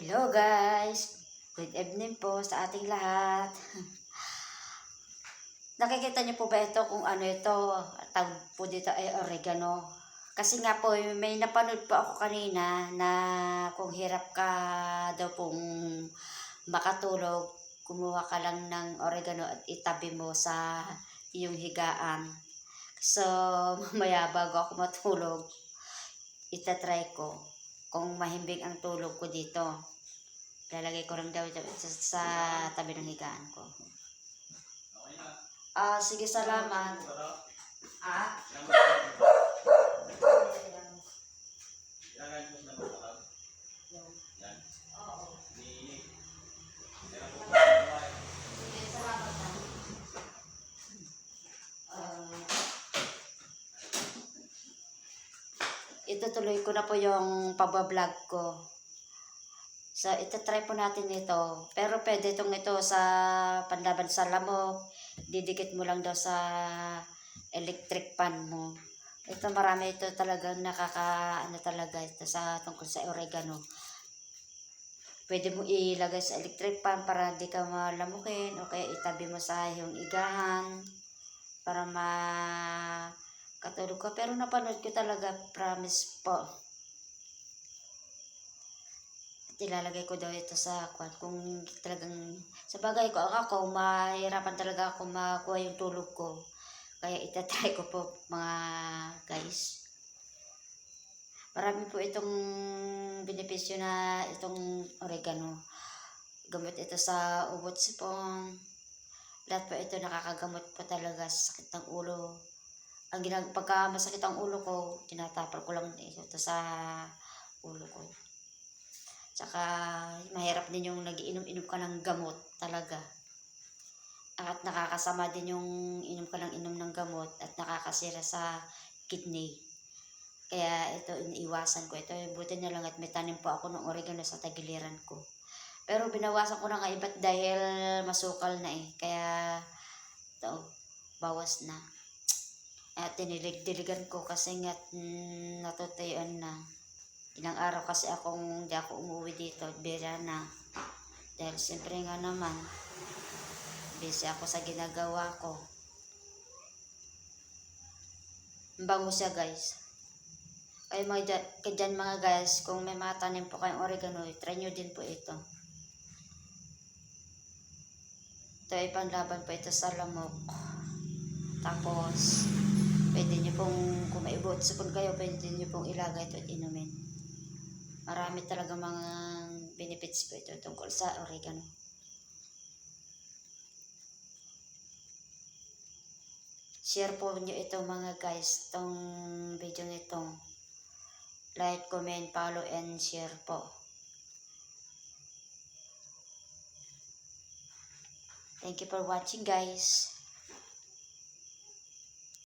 Hello guys! Good evening po sa ating lahat. Nakikita niyo po ba ito kung ano ito? Tawag po dito ay oregano. Kasi nga po, may napanood po ako kanina na kung hirap ka daw pong makatulog, kumuha ka lang ng oregano at itabi mo sa iyong higaan. So, mamaya bago ako matulog, itatry ko kung mahimbing ang tulog ko dito. Lalagay ko lang daw sa, sa tabi ng higaan ko. Ah, sige, salamat. Ah? Oo. Sige, itutuloy ko na po yung pagbablog ko. So, itatry po natin ito. Pero pwede itong ito sa panlaban sa lamok. Didikit mo lang daw sa electric pan mo. Ito marami ito talagang nakaka, ano talaga ito sa tungkol sa oregano. Pwede mo ilagay sa electric pan para di ka malamukin o kaya itabi mo sa iyong igahan ka. Pero napanood ko talaga, promise po. At ilalagay ko daw ito sa kwan. Kung talagang, sa bagay ko, ako, mahirapan talaga ako makuha yung tulog ko. Kaya itatry ko po mga guys. Marami po itong benepisyo na itong oregano. Gamot ito sa ubot sipon. Lahat po ito nakakagamot po talaga sa sakit ng ulo. Ang ginag pagka masakit ang ulo ko, tinatapal ko lang ito sa ulo ko. Tsaka mahirap din yung nagiinom-inom ka ng gamot talaga. At nakakasama din yung inom ka ng inom ng gamot at nakakasira sa kidney. Kaya ito, iniiwasan ko. Ito, buti na lang at may tanim po ako ng oregano sa tagiliran ko. Pero binawasan ko na nga iba't dahil masukal na eh. Kaya, ito, bawas na. At tinilig-diligan ko kasi nga mm, na. Ilang araw kasi akong hindi ako umuwi dito. Bira na. Dahil siyempre nga naman, busy ako sa ginagawa ko. Ang Bango siya guys. Kayo mga dyan, kayo dyan, mga guys, kung may mga tanim po kayong oregano, try nyo din po ito. Ito ay panlaban po ito sa lamok. Tapos, pwede nyo pong, kung may ibot sipon kayo, pwede nyo pong ilagay ito at inumin. Marami talaga mga benefits po ito tungkol sa oregano. Share po nyo ito mga guys, itong video nito. Like, comment, follow, and share po. Thank you for watching guys.